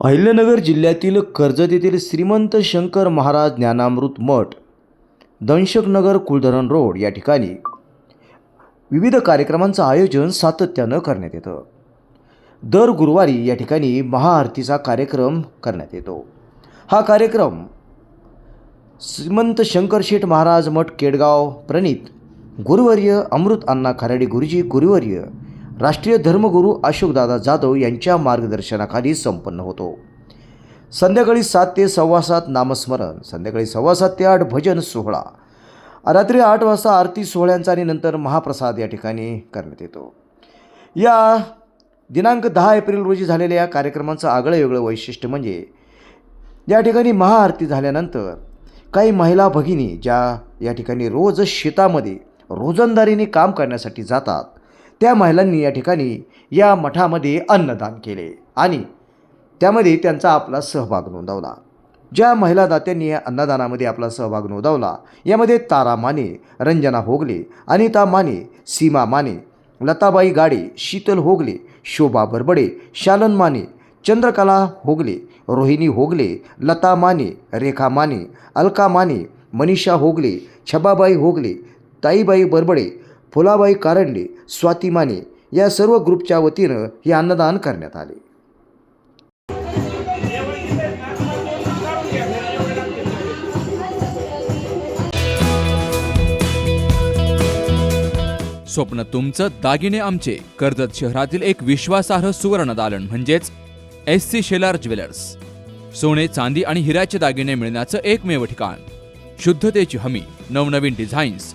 Ahilyanagar जिल्ह्यातील कर्जत येथील श्रीमंत शंकर महाराज ज्ञानामृत मठ दंशकनगर Kuldharan road या ठिकाणी विविध कार्यक्रमांचं आयोजन सातत्यानं करण्यात येतं. दर गुरुवारी या ठिकाणी महाआरतीचा कार्यक्रम करण्यात येतो. हा कार्यक्रम श्रीमंत शंकरशेठ महाराज मठ केडगाव प्रणित गुरुवर्य अमृत अण्णा खराडी गुरुजी गुरुवर्य राष्ट्रीय धर्मगुरू अशोकदादा जाधव यांच्या मार्गदर्शनाखाली संपन्न होतो. संध्याकाळी सात ते सव्वा सात नामस्मरण संध्याकाळी सव्वा सात ते आठ भजन सोहळा रात्री आठ वाजता आरती सोहळ्यांचा आणि नंतर महाप्रसाद या ठिकाणी करण्यात येतो. या दिनांक दहा एप्रिल रोजी झालेल्या या कार्यक्रमाचं आगळं वेगळं वैशिष्ट्य म्हणजे या ठिकाणी महाआरती झाल्यानंतर काही महिला भगिनी ज्या या ठिकाणी रोज शेतामध्ये रोजंदारीने काम करण्यासाठी जातात त्या महिलांनी या ठिकाणी या मठामध्ये अन्नदान केले आणि त्यामध्ये त्यांचा आपला सहभाग नोंदवला. ज्या महिला दात्यांनी या अन्नदानामध्ये आपला सहभाग नोंदवला यामध्ये तारा माने रंजना होगले अनिता माने सीमा माने लताबाई गाडे शीतल होगले शोभा बरबडे शालन माने चंद्रकला होगले रोहिणी होगले लता माने रेखा माने अलका माने मनीषा होगले छबाबाई होगले ताईबाई बरबडे फुलाबाई कारंडे स्वाती माने या सर्व ग्रुपच्या वतीनं हे अन्नदान करण्यात आले. स्वप्न तुमचं दागिने आमचे. कर्जत शहरातील एक विश्वासार्ह सुवर्ण दालन म्हणजेच एस सी शेलार ज्वेलर्स सोने चांदी आणि हिऱ्याचे दागिने मिळण्याचं एकमेव ठिकाण. शुद्धतेची हमी नवनवीन डिझाईन्स